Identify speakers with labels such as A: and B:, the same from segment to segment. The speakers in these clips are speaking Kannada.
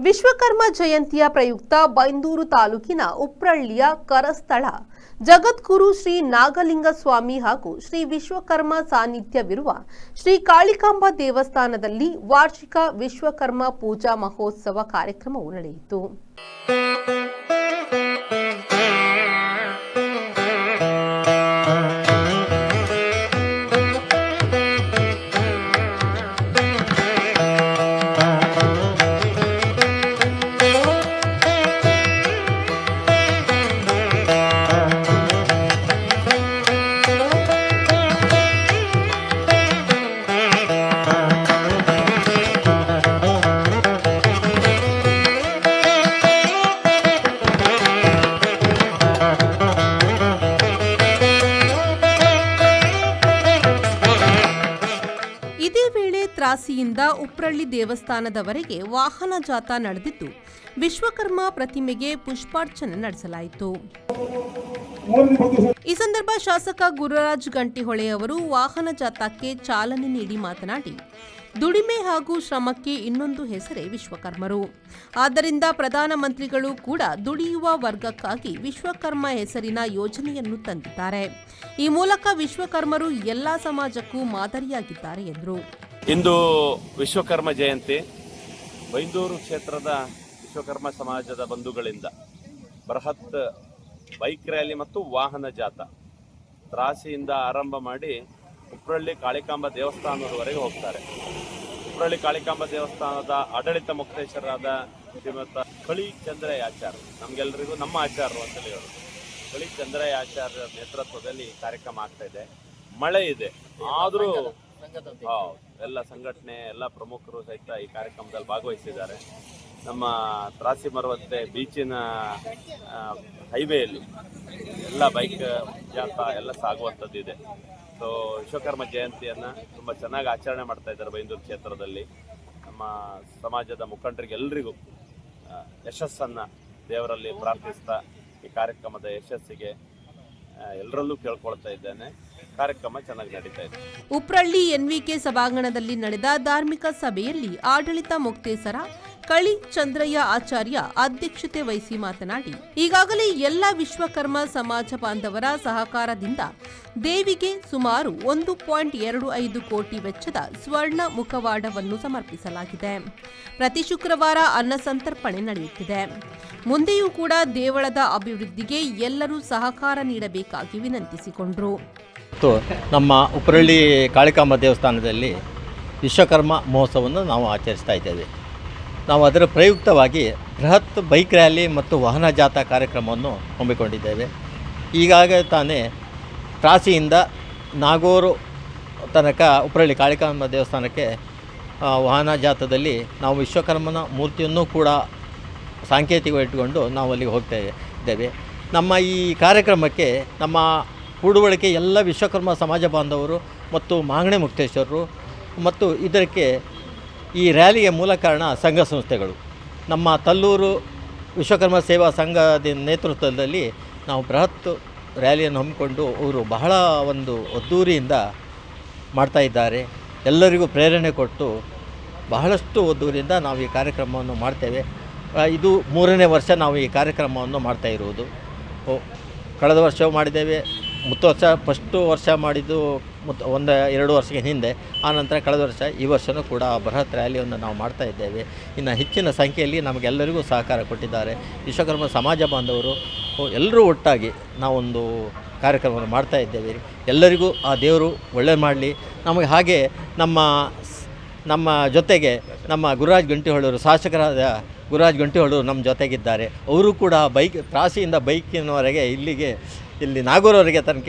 A: ವಿಶ್ವಕರ್ಮ ಜಯಂತಿಯ ಪ್ರಯುಕ್ತ ಬೈಂದೂರು ತಾಲೂಕಿನ ಉಪ್ರಳ್ಳಿಯ ಕರಸ್ಥಳ. ಜಗದ್ಗುರು ಶ್ರೀ ನಾಗಲಿಂಗ ಸ್ವಾಮಿ ಹಾಗೂ ಶ್ರೀ ವಿಶ್ವಕರ್ಮ ಸಾನ್ನಿಧ್ಯವಿರುವ ಶ್ರೀ ಕಾಳಿಕಾಂಬ ದೇವಸ್ಥಾನದಲ್ಲಿ ವಾರ್ಷಿಕ ವಿಶ್ವಕರ್ಮ ಪೂಜಾ ಮಹೋತ್ಸವ ಕಾರ್ಯಕ್ರಮವು ನಡೆಯಿತು. ತ್ರಾಸಿಯಿಂದ ಉಪ್ರಳ್ಳಿ ದೇವಸ್ಥಾನದವರೆಗೆ ವಾಹನ ಜಾಥಾ ನಡೆದಿದ್ದು, ವಿಶ್ವಕರ್ಮ ಪ್ರತಿಮೆಗೆ ಪುಷ್ಪಾರ್ಚನೆ ನಡೆಸಲಾಯಿತು. ಈ ಸಂದರ್ಭ ಶಾಸಕ ಗುರುರಾಜ್ ಗಂಟಿಹೊಳೆ ಅವರು ವಾಹನ ಜಾಥಾಕ್ಕೆ ಚಾಲನೆ ನೀಡಿ ಮಾತನಾಡಿ, ದುಡಿಮೆ ಹಾಗೂ ಶ್ರಮಕ್ಕೆ ಇನ್ನೊಂದು ಹೆಸರೇ ವಿಶ್ವಕರ್ಮರು. ಆದ್ದರಿಂದ ಪ್ರಧಾನಮಂತ್ರಿಗಳು ಕೂಡ ದುಡಿಯುವ ವರ್ಗಕ್ಕಾಗಿ ವಿಶ್ವಕರ್ಮ ಹೆಸರಿನ ಯೋಜನೆಯನ್ನು ತಂದಿದ್ದಾರೆ. ಈ ಮೂಲಕ ವಿಶ್ವಕರ್ಮರು ಎಲ್ಲ ಸಮಾಜಕ್ಕೂ ಮಾದರಿಯಾಗಿದ್ದಾರೆ, ಎಂದರು.
B: ಇಂದು ವಿಶ್ವಕರ್ಮ ಜಯಂತಿ ಬೈಂದೂರು ಕ್ಷೇತ್ರದ ವಿಶ್ವಕರ್ಮ ಸಮಾಜದ ಬಂಧುಗಳಿಂದ ಬೃಹತ್ ಬೈಕ್ ರ್ಯಾಲಿ ಮತ್ತು ವಾಹನ ಜಾಥಾ ತ್ರಾಸಿಯಿಂದ ಆರಂಭ ಮಾಡಿ ಉಪ್ರಳ್ಳಿ ಕಾಳಿಕಾಂಬ ದೇವಸ್ಥಾನದವರೆಗೆ ಹೋಗ್ತಾರೆ. ಉಪ್ರಳ್ಳಿ ಕಾಳಿಕಾಂಬ ದೇವಸ್ಥಾನದ ಆಡಳಿತ ಮುಕ್ತೇಶ್ವರಾದ ಶ್ರೀಮತ ಕಳಿ ಚಂದ್ರಯ್ಯ ಆಚಾರ್ಯ ನಮಗೆಲ್ಲರಿಗೂ ನಮ್ಮ ಆಚಾರ್ಯರು ಅಂತೇಳಿ ಹೇಳೋದು. ಕಳಿ ಚಂದ್ರಯ್ಯ ಆಚಾರ್ಯ ನೇತೃತ್ವದಲ್ಲಿ ಕಾರ್ಯಕ್ರಮ ಆಗ್ತಾ ಇದೆ. ಮಳೆ ಇದೆ. ಆದರೂ ಎಲ್ಲ ಸಂಘಟನೆ ಎಲ್ಲ ಪ್ರಮುಖರು ಸಹಿತ ಈ ಕಾರ್ಯಕ್ರಮದಲ್ಲಿ ಭಾಗವಹಿಸಿದ್ದಾರೆ. ನಮ್ಮ ತ್ರಾಸಿ ಮರವತ್ತೆ ಬೀಚಿನ ಹೈವೇಯಲ್ಲಿ ಎಲ್ಲ ಬೈಕ್ ಜಾತ ಎಲ್ಲ ಸಾಗುವಂಥದ್ದು ಇದೆ. ಸೊ ವಿಶ್ವಕರ್ಮ ಜಯಂತಿಯನ್ನು ತುಂಬ ಚೆನ್ನಾಗಿ ಆಚರಣೆ ಮಾಡ್ತಾ ಇದ್ದಾರೆ ಬೈಂದೂರು ಕ್ಷೇತ್ರದಲ್ಲಿ. ನಮ್ಮ ಸಮಾಜದ ಮುಖಂಡರಿಗೆ ಎಲ್ರಿಗೂ ಆ, ಯಶಸ್ಸನ್ನು ದೇವರಲ್ಲಿ ಪ್ರಾರ್ಥಿಸ್ತಾ ಈ ಕಾರ್ಯಕ್ರಮದ ಯಶಸ್ಸಿಗೆ ಎಲ್ಲರಲ್ಲೂ ಕೇಳ್ಕೊಳ್ತಾ ಇದ್ದೇನೆ. ಕಾರ್ಯಕ್ರಮ ಚೆನ್ನಾಗಿ ನಡೀತಾ ಇದೆ.
A: ಉಪ್ರಳ್ಳಿ ಎನ್ವಿಕೆ ಸಭಾಂಗಣದಲ್ಲಿ ನಡೆದ ಧಾರ್ಮಿಕ ಸಭೆಯಲ್ಲಿ ಆಡಳಿತ ಮುಕ್ತೇಸರ, ಕಳಿ ಚಂದ್ರಯ್ಯ ಆಚಾರ್ಯ ಅಧ್ಯಕ್ಷತೆ ವಹಿಸಿ ಮಾತನಾಡಿ, ಈಗಾಗಲೇ ಎಲ್ಲ ವಿಶ್ವಕರ್ಮ ಸಮಾಜ ಬಾಂಧವರ ಸಹಕಾರದಿಂದ ದೇವಿಗೆ ಸುಮಾರು ಒಂದು ಪಾಯಿಂಟ್ ಎರಡು ಐದು ಕೋಟಿ ವೆಚ್ಚದ ಸ್ವರ್ಣ ಮುಖವಾಡವನ್ನು ಸಮರ್ಪಿಸಲಾಗಿದೆ. ಪ್ರತಿ ಶುಕ್ರವಾರ ಅನ್ನಸಂತರ್ಪಣೆ ನಡೆಯುತ್ತಿದೆ. ಮುಂದೆಯೂ ಕೂಡ ದೇವಳದ ಅಭಿವೃದ್ಧಿಗೆ ಎಲ್ಲರೂ ಸಹಕಾರ ನೀಡಬೇಕಾಗಿ ವಿನಂತಿಸಿಕೊಂಡರು.
C: ಮತ್ತು ನಮ್ಮ ಉಪ್ರಳ್ಳಿ ಕಾಳಿಕಾಂಬ ದೇವಸ್ಥಾನದಲ್ಲಿ ವಿಶ್ವಕರ್ಮ ಮಹೋತ್ಸವವನ್ನು ನಾವು ಆಚರಿಸ್ತಾ ಇದ್ದೇವೆ. ನಾವು ಅದರ ಪ್ರಯುಕ್ತವಾಗಿ ಬೃಹತ್ ಬೈಕ್ ರ್ಯಾಲಿ ಮತ್ತು ವಾಹನ ಜಾಥಾ ಕಾರ್ಯಕ್ರಮವನ್ನು ಹಮ್ಮಿಕೊಂಡಿದ್ದೇವೆ. ಈಗಾಗ ತಾನೇ ತ್ರಾಸಿಯಿಂದ ನಾಗೂರು ತನಕ ಉಪ್ರಳ್ಳಿ ಕಾಳಿಕಾಂಬ ದೇವಸ್ಥಾನಕ್ಕೆ ವಾಹನ ಜಾಥಾದಲ್ಲಿ ನಾವು ವಿಶ್ವಕರ್ಮನ ಮೂರ್ತಿಯನ್ನು ಕೂಡ ಸಾಂಕೇತಿಕ ಇಟ್ಟುಕೊಂಡು ನಾವು ಅಲ್ಲಿಗೆ ಹೋಗ್ತಾ ಇದ್ದೇವೆ. ನಮ್ಮ ಈ ಕಾರ್ಯಕ್ರಮಕ್ಕೆ ನಮ್ಮ ಕೂಡುವಳಿಕೆ ಎಲ್ಲ ವಿಶ್ವಕರ್ಮ ಸಮಾಜ ಬಾಂಧವರು ಮತ್ತು ಮಾಂಗಣೆ ಮುಕ್ತೇಶ್ವರರು ಮತ್ತು ಇದಕ್ಕೆ ಈ ರ್ಯಾಲಿಯ ಮೂಲ ಕಾರಣ ಸಂಘ ಸಂಸ್ಥೆಗಳು. ನಮ್ಮ ತಲ್ಲೂರು ವಿಶ್ವಕರ್ಮ ಸೇವಾ ಸಂಘದ ನೇತೃತ್ವದಲ್ಲಿ ನಾವು ಬೃಹತ್ ರ್ಯಾಲಿಯನ್ನು ಹಮ್ಮಿಕೊಂಡು ಅವರು ಬಹಳ ಒಂದು ಒದ್ದೂರಿಯಿಂದ ಮಾಡ್ತಾ ಇದ್ದಾರೆ. ಎಲ್ಲರಿಗೂ ಪ್ರೇರಣೆ ಕೊಟ್ಟು ಬಹಳಷ್ಟು ಒದ್ದೂರಿಯಿಂದ ನಾವು ಈ ಕಾರ್ಯಕ್ರಮವನ್ನು ಮಾಡ್ತೇವೆ. ಇದು ಮೂರನೇ ವರ್ಷ ನಾವು ಈ ಕಾರ್ಯಕ್ರಮವನ್ನು ಮಾಡ್ತಾ ಇರುವುದು. ಕಳೆದ ವರ್ಷವೂ ಮಾಡಿದ್ದೇವೆ. ಮುತ್ತು ವರ್ಷ ಫಸ್ಟು ವರ್ಷ ಮಾಡಿದ್ದು ಮುತ್ತು ಒಂದು ಎರಡು ವರ್ಷಕ್ಕೆ ಹಿಂದೆ ಆನಂತರ ಕಳೆದ ವರ್ಷ ಈ ವರ್ಷವೂ ಕೂಡ ಬೃಹತ್ ರ್ಯಾಲಿಯನ್ನು ನಾವು ಮಾಡ್ತಾ ಇದ್ದೇವೆ. ಇನ್ನು ಹೆಚ್ಚಿನ ಸಂಖ್ಯೆಯಲ್ಲಿ ನಮಗೆಲ್ಲರಿಗೂ ಸಹಕಾರ ಕೊಟ್ಟಿದ್ದಾರೆ. ವಿಶ್ವಕರ್ಮ ಸಮಾಜ ಬಾಂಧವರು ಎಲ್ಲರೂ ಒಟ್ಟಾಗಿ ನಾವೊಂದು ಕಾರ್ಯಕ್ರಮವನ್ನು ಮಾಡ್ತಾ ಇದ್ದೇವೆ. ಎಲ್ಲರಿಗೂ ಆ ದೇವರು ಒಳ್ಳೆ ಮಾಡಲಿ. ನಮಗೆ ಹಾಗೆ ನಮ್ಮ ನಮ್ಮ ಜೊತೆಗೆ ನಮ್ಮ ಗುರುರಾಜ್ ಗಂಟಿಹೊಳರು ಶಾಸಕರಾದ ಗುರುರಾಜ್ ಗಂಟಿಹೊಳರು ನಮ್ಮ ಜೊತೆಗಿದ್ದಾರೆ. ಅವರು ಕೂಡ ಬೈಕ್, ತ್ರಾಸಿಯಿಂದ ಬೈಕಿನವರೆಗೆ ಇಲ್ಲಿಗೆ ಇಲ್ಲಿ ನಾಗೂರವರೆಗೆ ತನಕ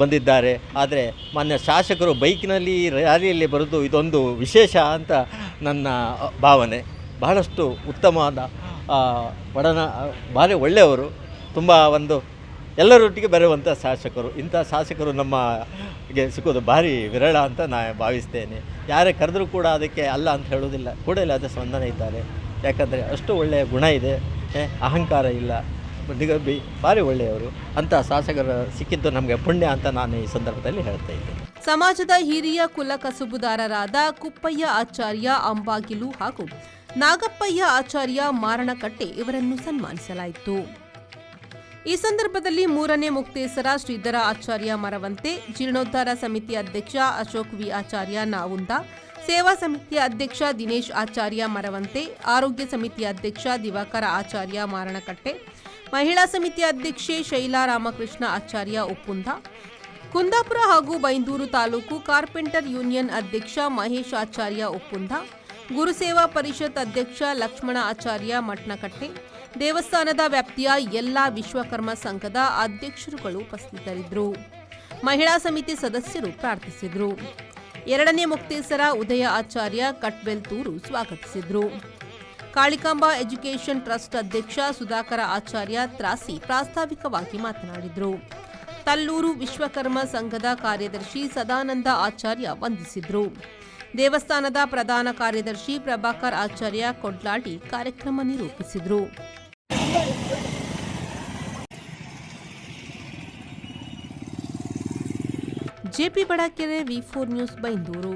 C: ಬಂದಿದ್ದಾರೆ. ಆದರೆ ಮಾನ್ಯ ಶಾಸಕರು ಬೈಕ್ನಲ್ಲಿ ರ್ಯಾಲಿಯಲ್ಲಿ ಬರೋದು ಇದೊಂದು ವಿಶೇಷ ಅಂತ ನನ್ನ ಭಾವನೆ. ಬಹಳಷ್ಟು ಉತ್ತಮವಾದ ಒಡನ ಭಾರಿ ಒಳ್ಳೆಯವರು, ತುಂಬ ಒಂದು ಎಲ್ಲರೊಟ್ಟಿಗೆ ಬರುವಂಥ ಶಾಸಕರು. ಇಂಥ ಶಾಸಕರು ನಮಗೆ ಸಿಕ್ಕೋದು ಭಾರಿ ವಿರಳ ಅಂತ ನಾನು ಭಾವಿಸ್ತೇನೆ. ಯಾರೇ ಕರೆದರೂ ಕೂಡ ಅದಕ್ಕೆ ಅಲ್ಲ ಅಂತ ಹೇಳೋದಿಲ್ಲ ಕೂಡಲೇ ಅದ ಸ್ಪಂದನೆ ಇದ್ದಾರೆ. ಯಾಕಂದರೆ ಅಷ್ಟು ಒಳ್ಳೆಯ ಗುಣ ಇದೆ. ಅಹಂಕಾರ ಇಲ್ಲ. ಬಿ ಭಾರಿ ಒಳ್ಳೆಯವರು. ಅಂತ ಶಾಸಕರು ಸಿಕ್ಕಿದ್ದು ನಮಗೆ ಪುಣ್ಯ ಅಂತ ನಾನು ಈ ಸಂದರ್ಭದಲ್ಲಿ ಹೇಳ್ತಾ ಇದ್ದೇನೆ
A: ಸಮಾಜದ ಹಿರಿಯ ಕುಲ ಕಸುಬುದಾರರಾದ ಕುಪ್ಪಯ್ಯ ಆಚಾರ್ಯ ಅಂಬಾಗಿಲು ಹಾಗೂ ನಾಗಪ್ಪಯ್ಯ ಆಚಾರ್ಯ ಮಾರಣಕಟ್ಟೆ ಇವರನ್ನು ಸನ್ಮಾನಿಸಲಾಯಿತು. ಈ ಸಂದರ್ಭದಲ್ಲಿ ಮೂರನೇ ಮುಕ್ತೇಸರ ಶ್ರೀಧರ ಆಚಾರ್ಯ ಮರವಂತೆ, ಜೀರ್ಣೋದ್ಧಾರ ಸಮಿತಿ ಅಧ್ಯಕ್ಷ ಅಶೋಕ್ ವಿ ಆಚಾರ್ಯ ನಾವುಂದ, ಸೇವಾ ಸಮಿತಿಯ ಅಧ್ಯಕ್ಷ ದಿನೇಶ್ ಆಚಾರ್ಯ ಮರವಂತೆ, ಆರೋಗ್ಯ ಸಮಿತಿಯ ಅಧ್ಯಕ್ಷ ದಿವಾಕರ ಆಚಾರ್ಯ ಮಾರಣಕಟ್ಟೆ ಮಹಿಳಾ ಸಮಿತಿ ಅಧ್ಯಕ್ಷೆ ಶೈಲಾ ರಾಮಕೃಷ್ಣ, ಆಚಾರ್ಯ ಉಪ್ಪುಂದ, ಕುಂದಾಪುರ ಹಾಗೂ ಬೈಂದೂರು ತಾಲೂಕು ಕಾರ್ಪೆಂಟರ್ ಯೂನಿಯನ್ ಅಧ್ಯಕ್ಷ ಮಹೇಶ್, ಆಚಾರ್ಯ ಉಪ್ಪುಂದ ಗುರುಸೇವಾ ಪರಿಷತ್ ಅಧ್ಯಕ್ಷ ಲಕ್ಷ್ಮಣ, ಆಚಾರ್ಯ ಮಟ್ನಕಟ್ಟೆ, ದೇವಸ್ಥಾನದ ವ್ಯಾಪ್ತಿಯ ಎಲ್ಲ ವಿಶ್ವಕರ್ಮ ಸಂಘದ ಅಧ್ಯಕ್ಷರುಗಳು ಉಪಸ್ಥಿತರಿದ್ದರು. ಮಹಿಳಾ ಸಮಿತಿ ಸದಸ್ಯರು ಪ್ರಾರ್ಥಿಸಿದರು. ಎರಡನೇ ಮುಕ್ತೇಸರ ಉದಯ ಆಚಾರ್ಯ ಕಟ್ಬೆಲ್ತೂರು ಸ್ವಾಗತಿಸಿದರು. ಕಾಳಿಕಾಂಬಾ ಎಜುಕೇಷನ್ ಟ್ರಸ್ಟ್ ಅಧ್ಯಕ್ಷ ಸುಧಾಕರ ಆಚಾರ್ಯ ತ್ರಾಸಿ ಪ್ರಾಸ್ತಾವಿಕವಾಗಿ ಮಾತನಾಡಿದರು. ತಲ್ಲೂರು ವಿಶ್ವಕರ್ಮ ಸಂಘದ ಕಾರ್ಯದರ್ಶಿ ಸದಾನಂದ ಆಚಾರ್ಯ ವಂದಿಸಿದರು. ದೇವಸ್ಥಾನದ ಪ್ರಧಾನ ಕಾರ್ಯದರ್ಶಿ ಪ್ರಭಾಕರ್ ಆಚಾರ್ಯ ಕೊಡ್ಲಾಡಿ ಕಾರ್ಯಕ್ರಮ ನಿರೂಪಿಸಿದರು. JP Badakere V four news, Byndoor.